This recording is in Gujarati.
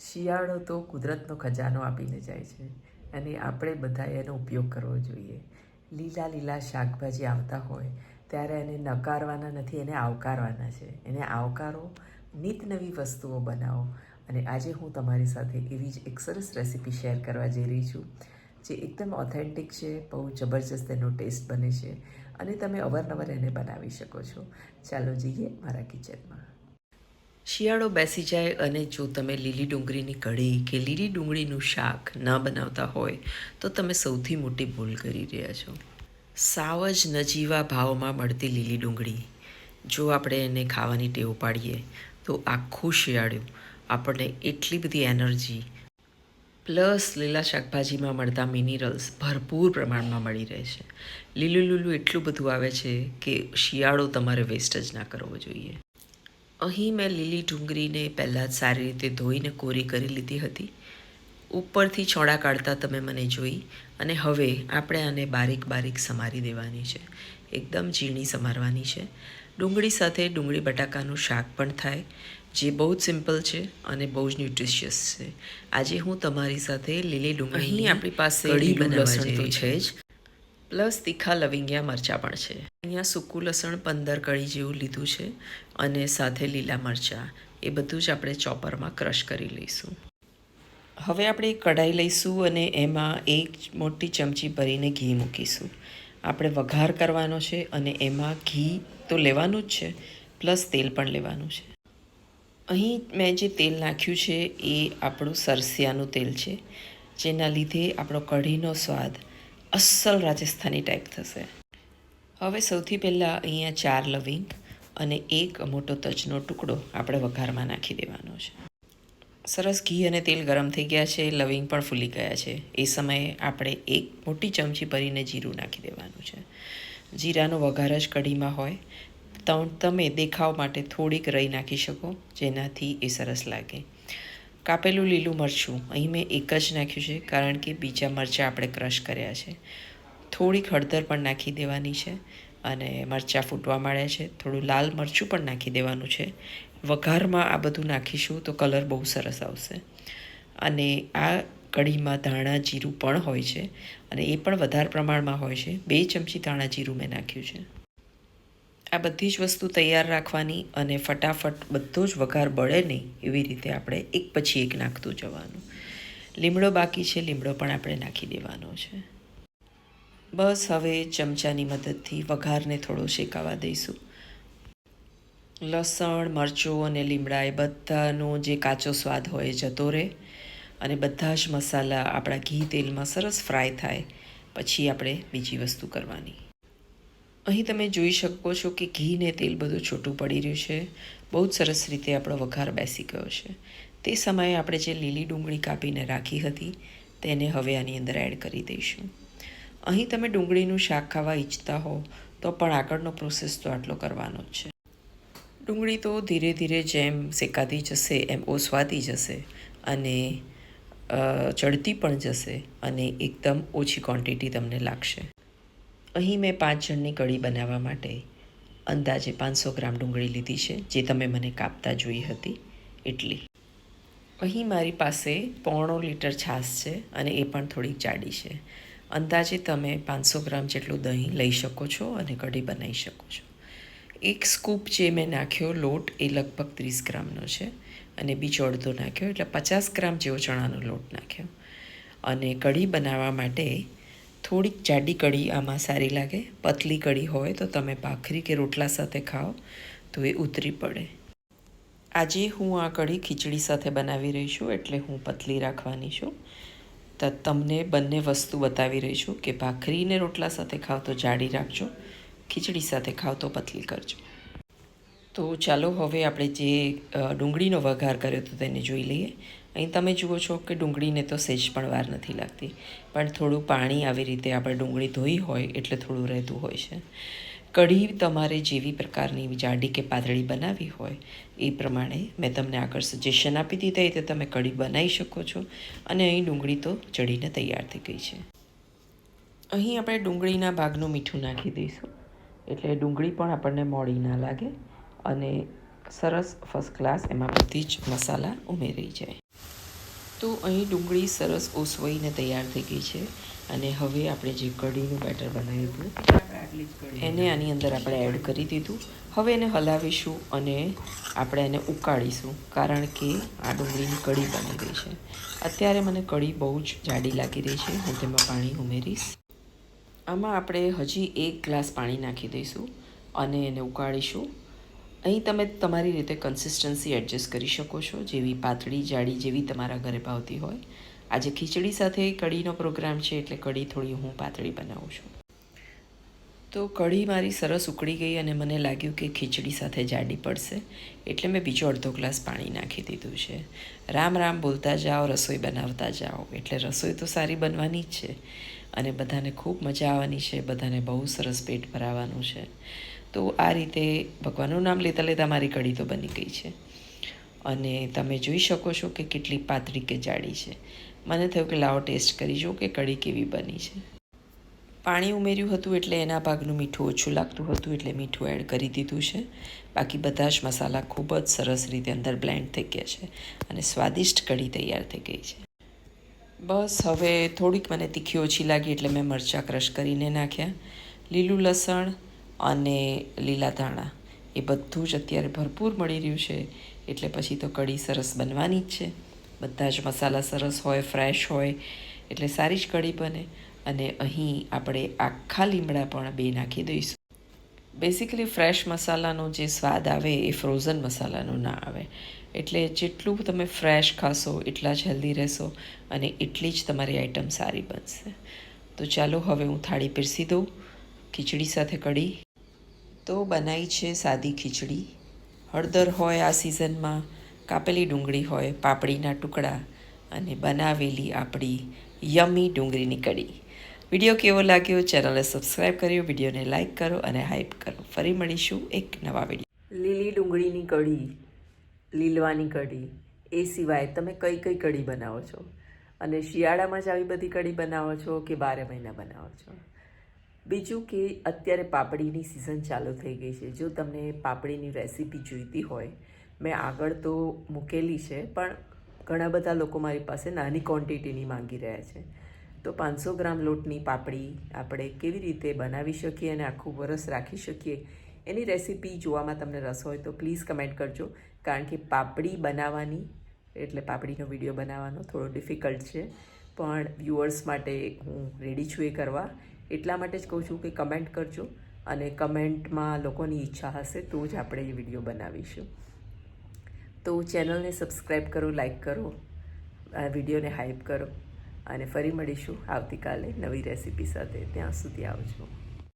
શિયાળો તો કુદરતનો ખજાનો આપીને જાય છે અને આપણે બધાએ એનો ઉપયોગ કરવો જોઈએ. લીલા લીલા શાકભાજી આવતા હોય ત્યારે એને નકારવાના નથી, એને આવકારવાના છે. એને આવકારો, નીત નવી વસ્તુઓ બનાવો. અને આજે હું તમારી સાથે એવી જ એક સરસ રેસીપી શેર કરવા જઈ રહી છું, જે એકદમ ઓથેન્ટિક છે, બહુ જબરજસ્ત એનો ટેસ્ટ બને છે અને તમે અવારનવાર એને બનાવી શકો છો. ચાલો જઈએ મારા કિચનમાં. શિયાળો બેસી જાય અને જો તમે લીલી ડુંગળીની કઢી કે લીલી ડુંગળીનું શાક ન બનાવતા હોય, તો તમે સૌથી મોટી ભૂલ કરી રહ્યા છો. સાવ જ નજીવા ભાવમાં મળતી લીલી ડુંગળી. જો આપણે એને ખાવાની ટેવ પાડીએ, તો આખું શિયાળું આપણને એટલી બધી એનર્જી પ્લસ લીલા શાકભાજીમાં મળતા મિનરલ્સ ભરપૂર પ્રમાણમાં મળી રહે છે. લીલું લીલું એટલું બધું આવે છે કે શિયાળો તમારે વેસ્ટ જ ના કરવો જોઈએ. અહીં મેં લીલી ડુંગળીને પહેલાં જ સારી રીતે ધોઈને કોરી કરી લીધી હતી. ઉપરથી છોડા કાઢતા તમે મને જોઈ અને હવે આપણે આને બારીક બારીક સમારી દેવાની છે. એકદમ ઝીણી સમારવાની છે. ડુંગળી સાથે ડુંગળી બટાકાનું શાક પણ થાય જે બહુ જ સિમ્પલ છે અને બહુ જ ન્યુટ્રિશિયસ છે. આજે હું તમારી સાથે લીલી ડુંગળી અહીં આપણી પાસે કઢી છે જ. પ્લસ તીખા લવિંગિયા મરચાં પણ છે. અહીંયા સૂકું લસણ પંદર કળી જેવું લીધું છે અને સાથે લીલા મરચાં. એ બધું જ આપણે ચોપરમાં ક્રશ કરી લઈશું. હવે આપણે કઢાઈ લઈશું અને એમાં એક મોટી ચમચી ભરીને ઘી મૂકીશું. આપણે વઘાર કરવાનો છે અને એમાં ઘી તો લેવાનું જ છે, પ્લસ તેલ પણ લેવાનું છે. અહીં મેં જે તેલ નાખ્યું છે એ આપણું સરસિયાનું તેલ છે, જેના લીધે આપણો કઢીનો સ્વાદ અસલ રાજસ્થાની ટાઈપ થશે. હવે સૌથી પહેલાં અહીંયા ચાર લવિંગ અને એક મોટો તજનો ટુકડો આપણે વઘારમાં નાખી દેવાનો છે. સરસ ઘી અને તેલ ગરમ થઈ ગયા છે, લવિંગ પણ ફૂલી ગયા છે. એ સમયે આપણે એક મોટી ચમચી ભરીને જીરું નાખી દેવાનું છે. જીરાનો વઘાર જ કઢીમાં હોય. તમે દેખાવ માટે થોડીક રહી નાખી શકો, જેનાથી એ સરસ લાગે. કાપેલું લીલું મરચું. અહીં મેં એક જ નાખ્યું છે, કારણ કે બીજા મરચાં આપણે ક્રશ કર્યા છે. થોડીક હળદર પણ નાખી દેવાની છે અને મરચાં ફૂટવા માંડ્યા છે. થોડું લાલ મરચું પણ નાખી દેવાનું છે. વઘારમાં આ બધું નાખીશું તો કલર બહુ સરસ આવશે. અને આ કઢીમાં ધાણા જીરું પણ હોય છે અને એ પણ વધારે પ્રમાણમાં હોય છે. બે ચમચી ધાણા જીરું મેં નાખ્યું છે. આ બધી જ વસ્તુ તૈયાર રાખવાની અને ફટાફટ બધો જ વઘાર બળે નહીં એવી રીતે આપણે એક પછી એક નાખતું જવાનું. લીમડો બાકી છે, લીમડો પણ આપણે નાખી દેવાનો છે. બસ હવે ચમચાની મદદથી વઘારને થોડો શેકાવા દઈશું. લસણ, મરચું અને લીમડા એ બધાનો જે કાચો સ્વાદ હોય જતો રહે અને બધા જ મસાલા આપણા ઘી તેલમાં સરસ ફ્રાય થાય. પછી આપણે બીજી વસ્તુ કરવાની. અહીં તમે જોઈ શકો છો કે ઘી ને તેલ બધું છૂટું પડી રહ્યું છે. બહુ જ સરસ રીતે આપણો વઘાર બેસી ગયો છે. તે સમયે આપણે જે લીલી ડુંગળી કાપીને રાખી હતી, તેને હવે આની અંદર એડ કરી દઈશું. અહીં તમે ડુંગળીનું શાક ખાવા ઈચ્છતા હો, તો પણ આગળનો પ્રોસેસ તો આટલો કરવાનો જ છે. ડુંગળી તો ધીરે ધીરે જેમ શેકાતી જશે, એમ ઓસવાતી જશે અને ચડતી પણ જશે અને એકદમ ઓછી ક્વોન્ટિટી તમને લાગશે. અહીં મેં પાંચ જણની કઢી બનાવવા માટે અંદાજે પાંચસો ગ્રામ ડુંગળી લીધી છે, જે તમે મને કાપતા જોઈ હતી, એટલી. અહીં મારી પાસે પોણો લીટર છાશ છે અને એ પણ થોડીક જાડી છે. અંદાજે તમે પાંચસો ગ્રામ જેટલું દહીં લઈ શકો છો અને કઢી બનાવી શકો છો. એક સ્કૂપ જે મેં નાખ્યો લોટ એ લગભગ ત્રીસ ગ્રામનો છે અને બીજો અડધો નાખ્યો એટલે પચાસ ગ્રામ જેવો ચણાનો લોટ નાખ્યો. અને કઢી બનાવવા માટે થોડીક જાડી કઢી આમાં સારી લાગે. પતલી કઢી હોય તો તમે ભાખરી કે રોટલા સાથે ખાઓ તો એ ઉતરી પડે. આજે હું આ કઢી ખીચડી સાથે બનાવી રહી છું એટલે હું પતલી રાખવાની છું. તો તમને બંને વસ્તુ બતાવી રહી છું કે ભાખરીને રોટલા સાથે ખાવ તો જાડી રાખજો, ખીચડી સાથે ખાવ તો પતલી કરજો. તો ચાલો હવે આપણે જે ડુંગળીનો વઘાર કર્યો હતો તેને જોઈ લઈએ. અહીં તમે જુઓ છો કે ડુંગળીને તો સેજ પણ વાર નથી લાગતી. પણ થોડું પાણી આવી રીતે આપણે ડુંગળી ધોઈ હોય એટલે થોડું રહેતું હોય છે. કઢી તમારે જેવી પ્રકારની જાડી કે પાતળી બનાવી હોય, એ પ્રમાણે મેં તમને આગળ સજેશન આપી દીધા એ તમે કઢી બનાવી શકો છો. અને અહીં ડુંગળી તો ચડીને તૈયાર થઈ ગઈ છે. અહીં આપણે ડુંગળીના ભાગનું મીઠું નાખી દઈશું. એટલે ડુંગળી પણ આપણને મોડી ના લાગે અને સરસ ફર્સ્ટ ક્લાસ એમાં બધી જ મસાલા ઉમેરી જાય. તો અહીં ડુંગળી સરસ ઓસવાઈને તૈયાર થઈ ગઈ છે અને હવે આપણે જે કઢીનું બેટર બનાવ્યું હતું, એને આની અંદર આપણે એડ કરી દીધું. હવે એને હલાવીશું અને આપણે એને ઉકાળીશું, કારણ કે આ ડુંગળીની કઢી બની ગઈ છે. અત્યારે મને કઢી બહુ જ જાડી લાગી રહી છે, હું તેમાં પાણી ઉમેરીશ. આમાં આપણે હજી એક ગ્લાસ પાણી નાખી દઈશું અને એને ઉકાળીશું. અહીં તમે તમારી રીતે કન્સિસ્ટન્સી એડજસ્ટ કરી શકો છો. જેવી પાતળી, જાડી જેવી તમારા ઘરે ભાવતી હોય. આજે ખીચડી સાથે કઢીનો પ્રોગ્રામ છે એટલે કઢી થોડી હું પાતળી બનાવું છું. તો કઢી મારી સરસ ઉકળી ગઈ અને મને લાગ્યું કે ખીચડી સાથે જાડી પડશે. એટલે મેં બીજો અડધો ગ્લાસ પાણી નાખી દીધું છે. રામ રામ બોલતા જાઓ, રસોઈ બનાવતા જાઓ. એટલે રસોઈ તો સારી બનવાની જ છે. અને બધાને ખૂબ મજા આવવાની છે. બધાને બહુ સરસ પેટ ભરાવાનું છે. તો આ રીતે ભગવાનનું નામ લેતા લેતા મારી કઢી તો બની ગઈ છે. અને તમે જોઈ શકો છો કે કેટલી પાતળી કે જાડી છે. મને થયું કે લાવો ટેસ્ટ કરી જો કે કઢી કેવી બની છે. પાણી ઉમેર્યું હતું એટલે એના ભાગનું મીઠું ઓછું લાગતું હતું એટલે મીઠું એડ કરી દીધું છે. બાકી બધા જ મસાલા ખૂબ જ સરસ રીતે અંદર બ્લેન્ડ થઈ ગયા છે અને સ્વાદિષ્ટ કઢી તૈયાર થઈ ગઈ છે. બસ હવે થોડીક મને તીખી ઓછી લાગી એટલે મેં મરચાં ક્રશ કરીને નાખ્યા. લીલું લસણ અને લીલા ધાણા. એ બધું જ અત્યારે ભરપૂર મળી રહ્યું છે. એટલે પછી તો કઢી સરસ બનવાની જ છે. બધા જ મસાલા સરસ હોય ફ્રેશ હોય. એટલે સારી જ કઢી બને. અને અહીં આપણે આખા લીમડા પણ બે નાખી દઈશું. બેસિકલી ફ્રેશ મસાલાનો જે સ્વાદ આવે એ ફ્રોઝન મસાલાનો ના આવે. એટલે જેટલું તમે ફ્રેશ ખાશો, એટલા જ હેલ્ધી રહેશો અને એટલી જ તમારી આઈટમ સારી બનશે. તો ચાલો હવે હું થાળી પીરસી દઉં. ખીચડી સાથે કઢી. તો બનાવી છે સાદી ખીચડી. હળદર હોય આ સિઝનમાં, કાપેલી ડુંગળી હોય પાપડીના ટુકડા અને બનાવેલી આપણી યમી ડુંગળીની કઢી. વીડિયો કેવો લાગ્યો ચેનલને સબસ્ક્રાઈબ કર્યો, વિડીયોને લાઇક કરો અને હાઇપ કરો. ફરી મળીશું એક નવા વીડિયો. લીલી ડુંગળીની કઢી, લીલવાની કઢી, એ સિવાય તમે કઈ કઈ કઢી બનાવો છો? અને શિયાળામાં જ આવી બધી કઢી બનાવો છો કે બારે મહિના બનાવો છો? બીજું કે અત્યારે પાપડીની સિઝન ચાલુ થઈ ગઈ છે. જો તમને પાપડીની રેસીપી જોઈતી હોય, મેં આગળ તો મૂકેલી છે, પણ ઘણા બધા લોકો મારી પાસે નાની ક્વોન્ટિટીની માંગી રહ્યા છે. તો પાંચસો ગ્રામ લોટની પાપડી આપણે કેવી રીતે બનાવી શકીએ અને આખું વરસ રાખી શકીએ, એની રેસીપી જોવામાં તમને રસ હોય તો પ્લીઝ કમેન્ટ કરજો. કારણ કે પાપડી બનાવવાની, એટલે પાપડીનો વીડિયો બનાવવાનો થોડો ડિફિકલ્ટ છે. પણ વ્યૂઅર્સ માટે હું રેડી છું એ કરવા. એટલા માટે જ કહું છું કે કમેન્ટ કરજો અને કમેન્ટમાં લોકોની ઈચ્છા હશે તો જ આપણે એ વીડિયો બનાવીશું. તો ચેનલને સબસ્ક્રાઈબ કરો લાઈક કરો, આ વિડીયોને હાઇપ કરો અને ફરી મળીશું આવતીકાલે નવી રેસીપી સાથે. ત્યાં સુધી આવજો.